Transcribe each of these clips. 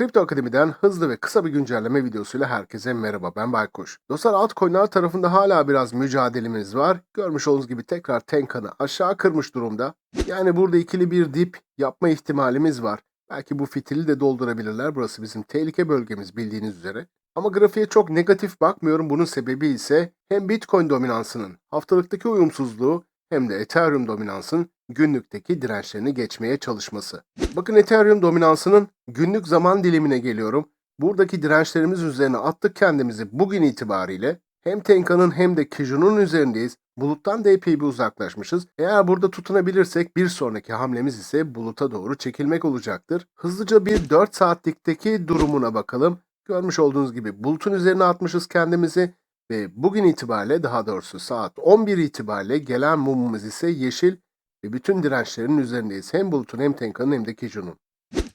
Kripto Akademi'den hızlı ve kısa bir güncelleme videosuyla herkese merhaba ben Baykuş. Dostlar altcoin'ler tarafında hala biraz mücadelemiz var. Görmüş olduğunuz gibi tekrar Tenkan'ı aşağı kırmış durumda. Yani burada ikili bir dip yapma ihtimalimiz var. Belki bu fitili de doldurabilirler. Burası bizim tehlike bölgemiz bildiğiniz üzere. Ama grafiğe çok negatif bakmıyorum. Bunun sebebi ise hem Bitcoin dominansının haftalıktaki uyumsuzluğu hem de Ethereum dominansın günlükteki dirençlerini geçmeye çalışması. Bakın Ethereum dominansının günlük zaman dilimine geliyorum. Buradaki dirençlerimiz üzerine attık kendimizi bugün itibariyle. Hem Tenka'nın hem de Kiju'nun üzerindeyiz. Buluttan da epey bir uzaklaşmışız. Eğer burada tutunabilirsek bir sonraki hamlemiz ise buluta doğru çekilmek olacaktır. Hızlıca bir 4 saatlikteki durumuna bakalım. Görmüş olduğunuz gibi bulutun üzerine atmışız kendimizi ve bugün itibariyle daha doğrusu saat 11 itibariyle gelen mumumuz ise yeşil ve bütün dirençlerin üzerindeyiz. Hem bulutun hem Tenka'nın hem de Kiju'nun.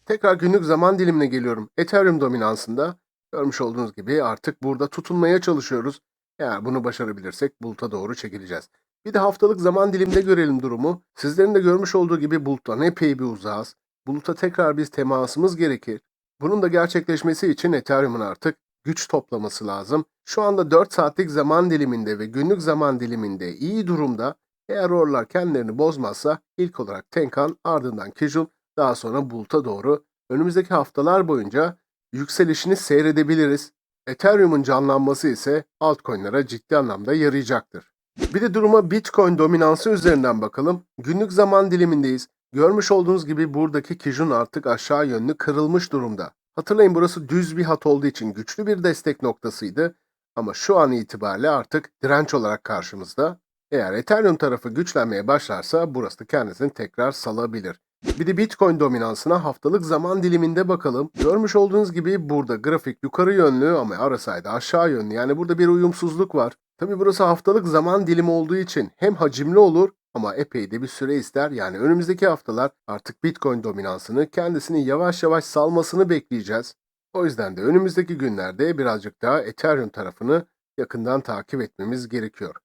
Tekrar günlük zaman dilimine geliyorum. Ethereum dominansında görmüş olduğunuz gibi artık burada tutunmaya çalışıyoruz. Eğer bunu başarabilirsek buluta doğru çekileceğiz. Bir de haftalık zaman diliminde görelim durumu. Sizlerin de görmüş olduğu gibi buluttan epey bir uzağız. Buluta tekrar bir temasımız gerekir. Bunun da gerçekleşmesi için Ethereum'un artık güç toplaması lazım. Şu anda 4 saatlik zaman diliminde ve günlük zaman diliminde iyi durumda. Eğer oralar kendilerini bozmazsa ilk olarak Tenkan ardından Kijun daha sonra Bulut'a doğru önümüzdeki haftalar boyunca yükselişini seyredebiliriz. Ethereum'un canlanması ise altcoin'lere ciddi anlamda yarayacaktır. Bir de duruma Bitcoin dominansı üzerinden bakalım. Günlük zaman dilimindeyiz. Görmüş olduğunuz gibi buradaki Kijun artık aşağı yönlü kırılmış durumda. Hatırlayın burası düz bir hat olduğu için güçlü bir destek noktasıydı. Ama şu an itibariyle artık direnç olarak karşımızda. Eğer Ethereum tarafı güçlenmeye başlarsa burası kendisini tekrar salabilir. Bir de Bitcoin dominansına haftalık zaman diliminde bakalım. Görmüş olduğunuz gibi burada grafik yukarı yönlü ama RSI'de aşağı yönlü. Yani burada bir uyumsuzluk var. Tabi burası haftalık zaman dilimi olduğu için hem hacimli olur ama epey de bir süre ister. Yani önümüzdeki haftalar artık Bitcoin dominansını kendisini yavaş yavaş salmasını bekleyeceğiz. O yüzden de önümüzdeki günlerde birazcık daha Ethereum tarafını yakından takip etmemiz gerekiyor.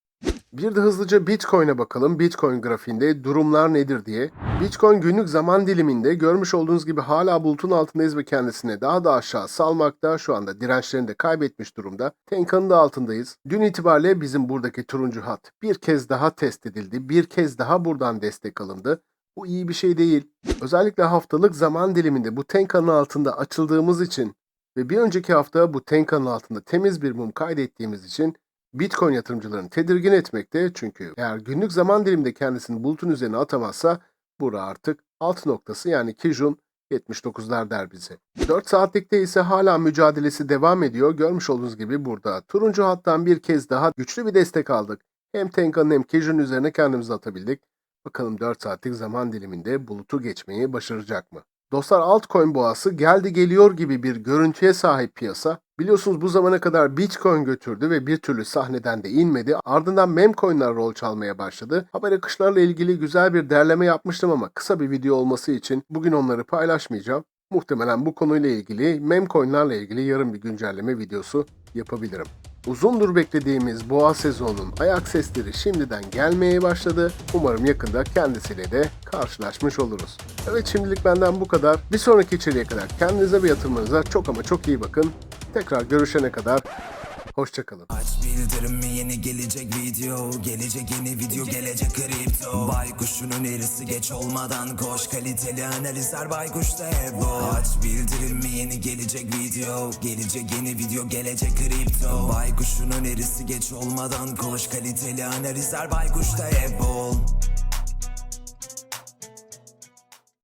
Bir de hızlıca Bitcoin'e bakalım. Bitcoin grafiğinde durumlar nedir diye. Bitcoin günlük zaman diliminde görmüş olduğunuz gibi hala bulutun altındayız ve kendisine daha da aşağı salmakta. Şu anda dirençlerini de kaybetmiş durumda. Tenkan'ın da altındayız. Dün itibariyle bizim buradaki turuncu hat bir kez daha test edildi. Bir kez daha buradan destek alındı. Bu iyi bir şey değil. Özellikle haftalık zaman diliminde bu Tenkan'ın altında açıldığımız için ve bir önceki hafta bu Tenkan'ın altında temiz bir mum kaydettiğimiz için Bitcoin yatırımcılarını tedirgin etmekte çünkü eğer günlük zaman diliminde kendisini bulutun üzerine atamazsa bura artık alt noktası yani Kijun 79'lar der bize. 4 saatlikte ise hala mücadelesi devam ediyor. Görmüş olduğunuz gibi burada turuncu hattan bir kez daha güçlü bir destek aldık. Hem Tenkan'ın hem Kijun üzerine kendimizi atabildik. Bakalım 4 saatlik zaman diliminde bulutu geçmeyi başaracak mı? Dostlar altcoin boğası geldi geliyor gibi bir görüntüye sahip piyasa. Biliyorsunuz bu zamana kadar Bitcoin götürdü ve bir türlü sahneden de inmedi. Ardından memcoin'ler rol çalmaya başladı. Haber akışlarla ilgili güzel bir derleme yapmıştım ama kısa bir video olması için bugün onları paylaşmayacağım. Muhtemelen bu konuyla ilgili memcoin'lerle ilgili yarın bir güncelleme videosu yapabilirim. Uzundur beklediğimiz boğa sezonunun ayak sesleri şimdiden gelmeye başladı. Umarım yakında kendisiyle de karşılaşmış oluruz. Evet şimdilik benden bu kadar. Bir sonraki içeriye kadar kendinize ve yatırımınıza çok ama çok iyi bakın. Tekrar görüşene kadar hoşçakalın. Aç bildirimi yeni gelecek video? Gelecek yeni video gelecek kripto. Baykuşun önerisi geç olmadan koş. Kaliteli analizler baykuşta hep bu Aç bildirimi yeni gelecek video? Gelecek yeni video gelecek kripto. Baykuşun önerisi geç olmadan koş. Kaliteli analizler baykuşta hep bol